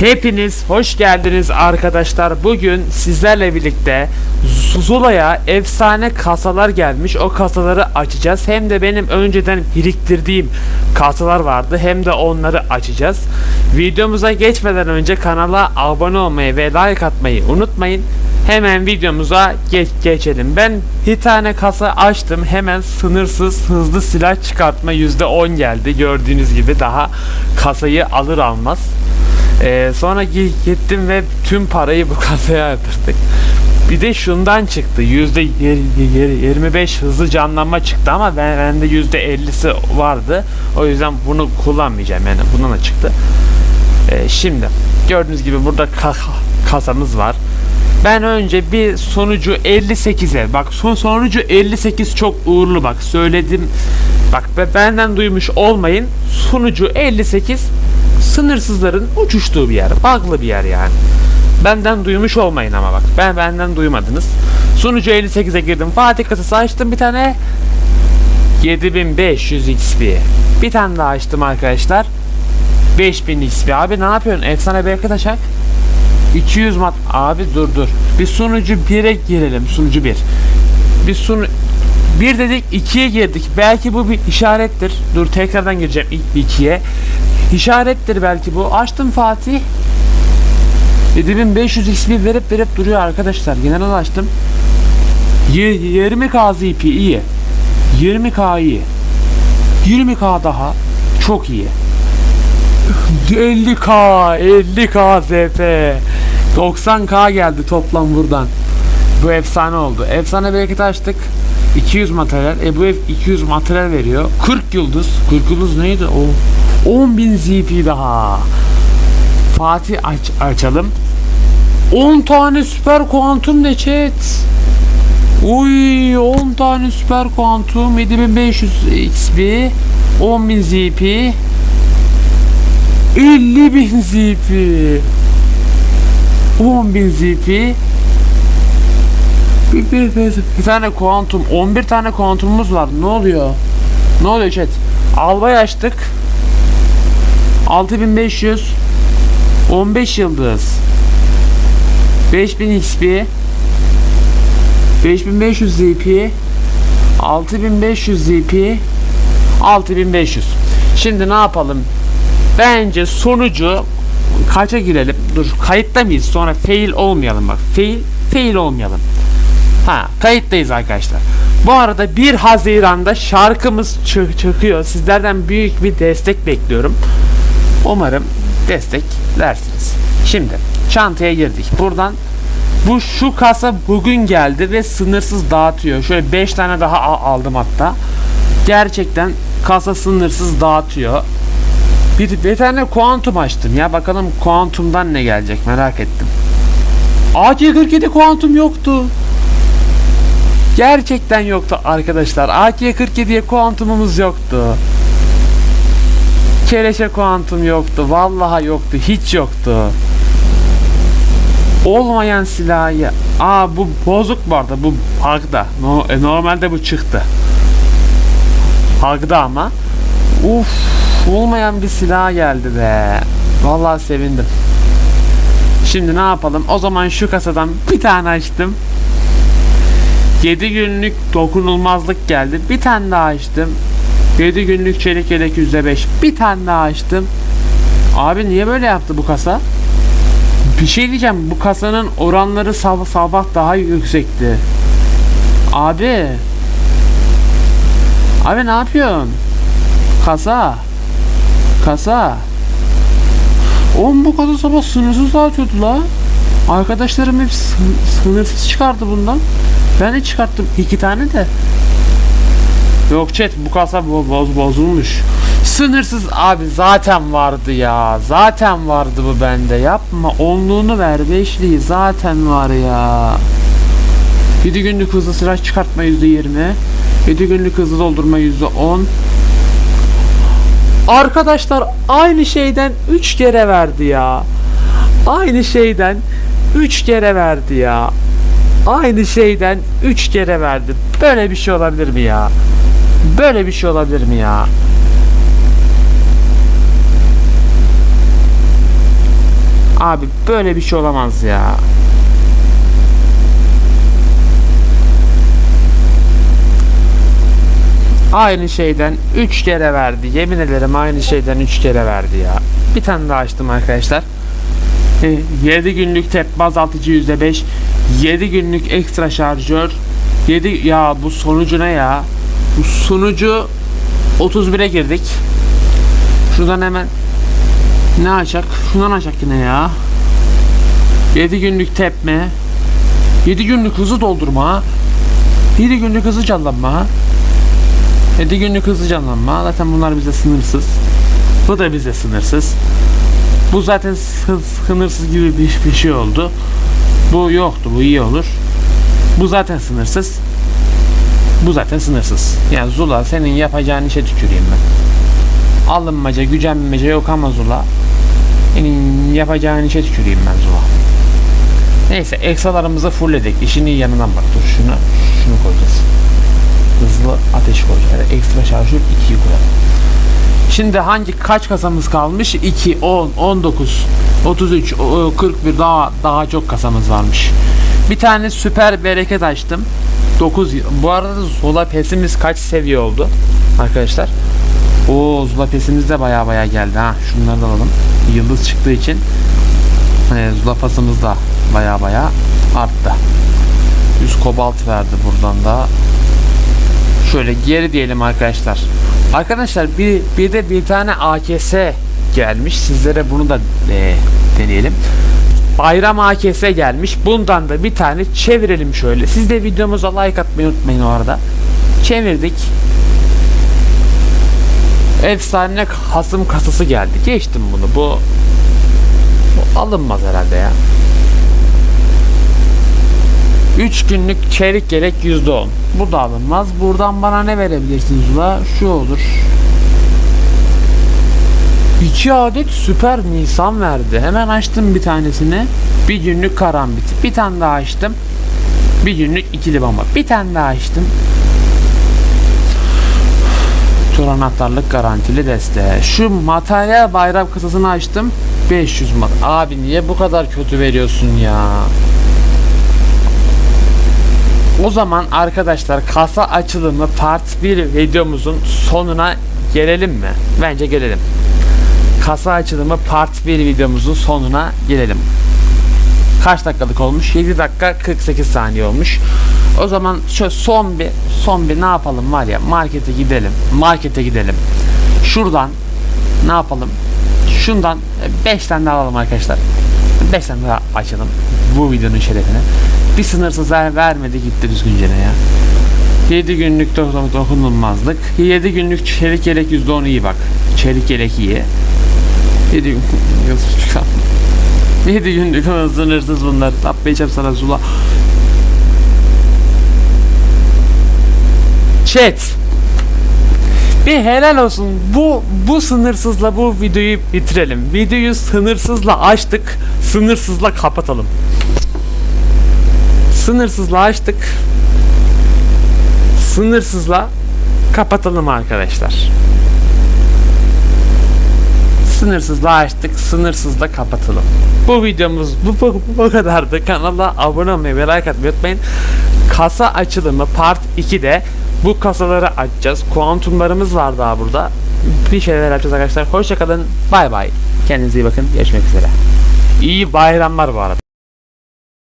Hepiniz hoş geldiniz arkadaşlar. Bugün sizlerle birlikte Zula'ya efsane kasalar gelmiş. O kasaları açacağız. Hem de benim önceden biriktirdiğim kasalar vardı. Hem de onları açacağız. Videomuza geçmeden önce kanala abone olmayı ve like atmayı unutmayın. Hemen videomuza geç geçelim. Ben bir tane kasa açtım. Hemen sınırsız hızlı silah çıkartma %10 geldi. Gördüğünüz gibi daha kasayı alır almaz. Ee, sonra gi- gittim ve tüm parayı bu kasaya yatırdık. Bir de şundan çıktı. Yüzde yer- yer- 25 hızlı canlanma çıktı ama ben bende yüzde 50'si vardı. O yüzden bunu kullanmayacağım yani bundan da çıktı. Ee, şimdi gördüğünüz gibi burada ka- kasamız var. Ben önce bir sonucu 58'e bak son sonucu 58 çok uğurlu bak söyledim. Bak be- benden duymuş olmayın. Sonucu 58 sınırsızların uçuştuğu bir yer. Bug'lı bir yer yani. Benden duymuş olmayın ama bak. Ben benden duymadınız. Sunucu 58'e girdim. Fatih kasası açtım bir tane. 7500 XP. Bir tane daha açtım arkadaşlar. 5000 XP. Abi ne yapıyorsun? Efsane bir arkadaşak. 200 mat. Abi dur dur. Bir sunucu 1'e girelim. Sunucu 1. Bir sunu bir dedik 2'ye girdik. Belki bu bir işarettir. Dur tekrardan gireceğim ilk 2'ye. İşarettir belki bu. Açtım Fatih. 7500 XP verip verip duruyor arkadaşlar. General açtım. Y- 20k ZP iyi. 20k iyi. 20k daha çok iyi. 50k 50k ZP 90k geldi toplam buradan. Bu efsane oldu. Efsane bereket açtık. 200 materyal. E bu ev 200 materyal veriyor. 40 yıldız. 40 yıldız neydi? O 10.000 ZP daha. Fatih aç açalım. 10 tane süper kuantum ne chat? Uy 10 tane süper kuantum 7500 XP 10.000 ZP 50.000 ZP 10.000 ZP bir, bir, bir, bir tane kuantum 11 tane kuantumumuz var. Ne oluyor? Ne oluyor chat? Albay açtık 6500 15 yıldız 5000 XP 5500 ZP 6500 ZP 6500 Şimdi ne yapalım? Bence sonucu kaça girelim? Dur kayıtta mıyız? Sonra fail olmayalım bak. Fail fail olmayalım. Ha kayıttayız arkadaşlar. Bu arada 1 Haziran'da şarkımız çı- çıkıyor. Sizlerden büyük bir destek bekliyorum. Umarım desteklersiniz. Şimdi çantaya girdik. Buradan bu şu kasa bugün geldi ve sınırsız dağıtıyor. Şöyle 5 tane daha al- aldım hatta. Gerçekten kasa sınırsız dağıtıyor. Bir, bir tane kuantum açtım ya. Bakalım kuantumdan ne gelecek merak ettim. AK-47 kuantum yoktu. Gerçekten yoktu arkadaşlar. AK-47'ye kuantumumuz yoktu. Keleşe kuantum yoktu. Vallahi yoktu. Hiç yoktu. Olmayan silahı. Aa bu bozuk bu arada. Bu bug'da. No, e, normalde bu çıktı. Bug'da ama. Uf, olmayan bir silah geldi be. Vallahi sevindim. Şimdi ne yapalım? O zaman şu kasadan bir tane açtım. 7 günlük dokunulmazlık geldi. Bir tane daha açtım. 7 günlük çelik yelek %5. Bir tane daha açtım. Abi niye böyle yaptı bu kasa? Bir şey diyeceğim. Bu kasanın oranları sabah sabah daha yüksekti. Abi. Abi ne yapıyorsun? Kasa. Kasa. Oğlum bu kasa sabah sınırsız dağıtıyordu la. Arkadaşlarım hep sın- sınırsız çıkardı bundan. Ben de çıkarttım iki tane de. Yok chat bu kasa bo- boz bozulmuş. Sınırsız abi zaten vardı ya. Zaten vardı bu bende. Yapma onluğunu ver beşliği zaten var ya. 7 günlük hızlı sıraç çıkartma %20. 7 günlük hızlı doldurma %10. Arkadaşlar aynı şeyden 3 kere verdi ya. Aynı şeyden 3 kere verdi ya. Aynı şeyden 3 kere verdi. Böyle bir şey olabilir mi ya? Böyle bir şey olabilir mi ya? Abi böyle bir şey olamaz ya. Aynı şeyden 3 kere verdi. Yemin ederim aynı şeyden 3 kere verdi ya. Bir tane daha açtım arkadaşlar. 7 günlük tep azaltıcı %5 7 günlük ekstra şarjör 7 ya bu sonucu ne ya bu sonucu 31'e girdik. Şuradan hemen ne açacak şundan açacak yine ya. 7 günlük tepme. 7 günlük hızı doldurma. 7 günlük hızı canlanma. 7 günlük hızlı canlanma. Zaten bunlar bize sınırsız. Bu da bize sınırsız. Bu zaten sı- sınırsız gibi bir şey oldu. Bu yoktu. Bu iyi olur. Bu zaten sınırsız. Bu zaten sınırsız. Yani Zula senin yapacağın işe tüküreyim ben. Alınmaca, gücenmece yok ama Zula. Senin yapacağın işe tüküreyim ben Zula. Neyse ekstralarımızı fullledik. İşin iyi yanından bak. Dur şunu, şunu koyacağız. Hızlı ateş koyacağız. Ekstra şarjör 2'yi koyalım. Şimdi hangi kaç kasamız kalmış? 2, 10, 19, 33, o- 41 daha daha çok kasamız varmış. Bir tane süper bereket açtım. 9 bu arada Zola pesimiz kaç seviye oldu arkadaşlar? O Zola pesimiz de baya baya geldi ha. Şunları da alalım. Yıldız çıktığı için e, Zola pasımız da baya baya arttı. 100 kobalt verdi buradan da. Şöyle geri diyelim arkadaşlar. Arkadaşlar bir, bir de bir tane AKS gelmiş. Sizlere bunu da e, deneyelim. Bayram AKS gelmiş. Bundan da bir tane çevirelim şöyle. Siz de videomuza like atmayı unutmayın o arada. Çevirdik. Efsane hasım kasası geldi. Geçtim bunu. Bu, bu alınmaz herhalde ya. 3 günlük çeyrek gerek %10. Bu da alınmaz. Buradan bana ne verebilirsiniz ula? Şu olur. 2 adet süper Nisan verdi. Hemen açtım bir tanesini. Bir günlük karambit. Bir tane daha açtım. Bir günlük ikili bomba. Bir tane daha açtım. Tur anahtarlık garantili deste. Şu materyal bayram kasasını açtım. 500 mat. Abi niye bu kadar kötü veriyorsun ya? O zaman arkadaşlar kasa açılımı part 1 videomuzun sonuna gelelim mi? Bence gelelim. Kasa açılımı part 1 videomuzun sonuna gelelim. Kaç dakikalık olmuş? 7 dakika 48 saniye olmuş. O zaman şu son bir son bir ne yapalım var ya markete gidelim. Markete gidelim. Şuradan ne yapalım? Şundan 5 tane daha alalım arkadaşlar. 5 tane daha açalım bu videonun şerefine. Bir sınırsız ver, vermedi gitti düzgünce ne ya. 7 günlük do- dokunulmazlık. 7 günlük çelik yelek %10 iyi bak. Çelik yelek iyi. 7 gün 7 günlük sınırsız bunlar. Tapmayacağım sana Zula. Chat. Bir helal olsun. Bu bu sınırsızla bu videoyu bitirelim. Videoyu sınırsızla açtık. Sınırsızla kapatalım. Sınırsızla açtık. Sınırsızla kapatalım arkadaşlar. Sınırsızla açtık, sınırsızla kapatalım. Bu videomuz bu, bu, bu kadardı. Kanala abone olmayı ve like atmayı unutmayın. Kasa açılımı part 2'de bu kasaları açacağız. Kuantumlarımız var daha burada. Bir şeyler yapacağız arkadaşlar. Hoşçakalın. Bay bay. Kendinize iyi bakın. Görüşmek üzere. İyi bayramlar bu arada.